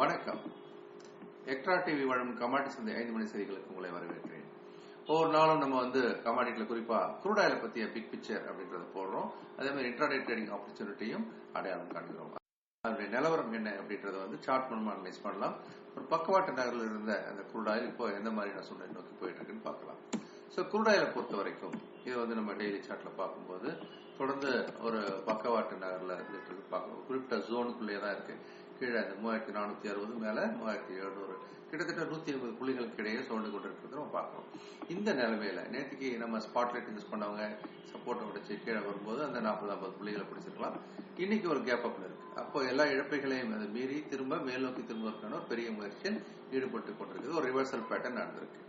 வணக்கம். Extra TV வழங்கும் கமாடி சந்தை ஐந்து மணி செய்திகளுக்கு உங்களை வரவேற்கிறேன். ஒவ்வொரு நாளும் நம்ம வந்து கமாடிகளை குறிப்பா குரூட் ஆயில பத்திய பிக் பிக்சர் அப்படின்றத போடுறோம். அதே மாதிரி இன்ட்ராடே ட்ரேடிங் ஆப்பர்ச்சுனிட்டியும் அடையாளம் காண்கிறோம். அதனுடைய நிலவரம் என்ன அப்படின்றத வந்து சார்ட் மூலமா அனலைஸ் பண்ணலாம். ஒரு பக்கவாட்டு நகரில் இருந்த அந்த குரூடாயில் இப்போ எந்த மாதிரியான சூழ்நிலை நோக்கி போயிட்டு இருக்குன்னு பார்க்கலாம். ஸோ குரூடாயில பொறுத்த வரைக்கும் இது வந்து நம்ம டெய்லி சார்ட்ல பார்க்கும்போது தொடர்ந்து ஒரு பக்கவாட்டு நகரில் இருந்துட்டு பார்க்கணும் குறிப்பிட்ட ஜோனுக்குள்ளேயே தான் இருக்கு. கீழே மூவாயிரத்தி நானூத்தி அறுபது மேல மூவாயிரத்தி எழுநூறு. கிட்டத்தட்ட நூத்தி ஐம்பது புள்ளிகளுக்கு இடையே சோழ்ந்து கொண்டிருக்கிறது நம்ம பார்க்கணும் இந்த நிலைமையில நேற்றுக்கு நம்ம ஸ்பாட்லைட் யூஸ் பண்ணவங்க சப்போர்ட்டை உடைச்சு கீழே வரும்போது அந்த நாற்பது ஐம்பது புள்ளிகளை பிடிச்சிருக்கலாம். இன்னைக்கு ஒரு கேப் அப்ல இருக்கு. அப்போ எல்லா இழப்பைகளையும் அதை மீறி திரும்ப மேல் நோக்கி திரும்புவதற்கான ஒரு பெரிய முயற்சியில் ஈடுபட்டு கொண்டிருக்குது. ஒரு ரிவர்சல் பேட்டர்ன் நடந்திருக்கு.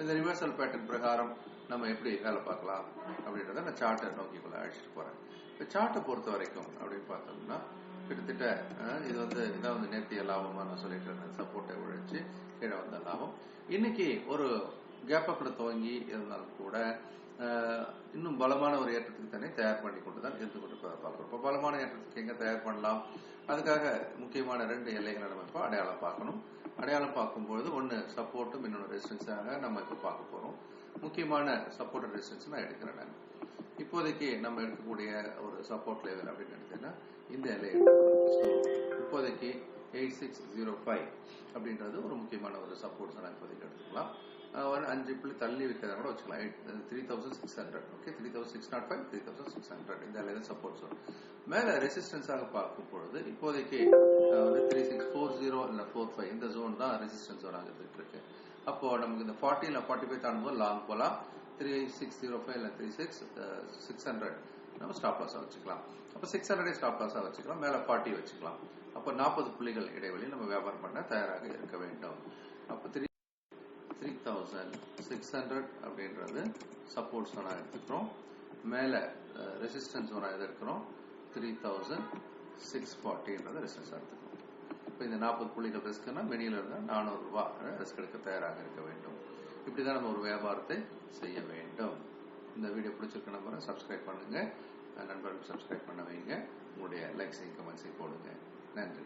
இந்த ரிவர்சல் பேட்டர்ன் பிரகாரம் நம்ம எப்படி வேலை பார்க்கலாம் அப்படின்றத நான் சார்ட்டை நோக்கி கொள்ள அழைச்சிட்டு போறேன். இப்ப சார்ட்டை பொறுத்த வரைக்கும் அப்படின்னு பார்த்தோம்னா கிட்டத்தட்ட இது வந்து இதான் வந்து நேத்திய லாபமா நான் சொல்லிட்டு இருந்தேன். சப்போர்ட்டை உழைச்சு கீழே வந்த லாபம். இன்னைக்கு ஒரு கேப் அப்ல துவங்கி இருந்தாலும் கூட இன்னும் பலமான ஒரு ஏற்றத்துக்கு தானே தயார் பண்ணி கொண்டு தான் இருந்து கொண்டு பார்க்கிறோம். இப்போ பலமான ஏற்றத்துக்கு எங்க தயார் பண்ணலாம்? அதுக்காக முக்கியமான ரெண்டு எல்லைகளை நம்ம இப்போ அடையாளம் பார்க்கணும். அடையாளம் பார்க்கும்பொழுது ஒன்னு சப்போர்ட்டும் இன்னொன்று ரெசிஸ்டன்ஸாக நம்ம இப்போ பார்க்க போறோம். முக்கியமான சப்போர்ட் ரெசிஸ்டன்ஸ் நான் எடுக்கிறேன் நான். இப்போதைக்கு நம்ம எடுக்கக்கூடிய ஒரு சப்போர்ட் லெவல் அப்படின்னு எடுத்தீங்கன்னா இந்த எல்லை இப்போதைக்கு எயிட் சிக்ஸ் ஜீரோ ஃபைவ் அப்படின்றது ஒரு முக்கியமான ஒரு சப்போர்ட்ஸ் நான் இப்போதைக்கு எடுத்துக்கலாம். ஒரு அஞ்சு புள்ளி தள்ளி வைக்கிறதா கூட வச்சுக்கலாம். Three thousand six hundred okay three thousand six naught five three thousand six hundred இந்த எல்லையில சப்போர்ட்ஸ் வரும் மேல ரெசிஸ்டன்ஸாக பார்க்கும் பொழுது இப்போதைக்கு வந்து த்ரீ சிக்ஸ் ஃபோர் ஜீரோ இல்லை ஃபோர் ஃபைவ் இந்த ஜோன் தான் ரெசிஸ்டன்ஸ் வராங்க இருக்கு. அப்போ நமக்கு இந்த ஃபார்ட்டி இல்லை ஃபார்ட்டி ஃபைவ் தாண்டும்போது லாங் போகலாம் த்ரீ சிக்ஸ் ஜீரோ ஃபைவ் இல்லை த்ரீ சிக்ஸ் சிக்ஸ் ஹண்ட்ரட் நம்ம ஸ்டாப் லாஸாக வச்சுக்கலாம். அப்போ சிக்ஸ் ஹண்ட்ரடே ஸ்டாப் லாஸாக வச்சுக்கலாம். மேலே ஃபார்ட்டி வச்சுக்கலாம். அப்போ நாற்பது புள்ளிகள் இடைவெளி நம்ம வியாபாரம் பண்ண தயாராக இருக்க வேண்டும். அப்போ three three thousand six hundred அப்படின்றது சப்போர்ட் சோனாக எடுத்துக்கிறோம். மேலே ரெசிஸ்டன்ஸ் சோனாக எது எடுக்கிறோம்? த்ரீ தௌசண்ட் சிக்ஸ் ஃபார்ட்டின்றது ரெசிஸ்டன்ஸ் எடுத்துக்கிறோம். இப்போ இந்த நாற்பது புள்ளிகள் ரிஸ்க்னா மெனியில் இருந்தால் நானூறுரூவா ரிஸ்க் எடுக்க தயாராக இருக்க வேண்டும். இப்படிதான் நம்ம ஒரு வியாபாரத்தை செய்ய வேண்டும். இந்த வீடியோ பிடிச்சிருக்க நம்பரை சப்ஸ்கிரைப் பண்ணுங்க. நண்பர்கள் சப்ஸ்கிரைப் பண்ண வைங்க. உங்களுடைய லைக்ஸையும் கமெண்ட்ஸையும் போடுங்க. நன்றி.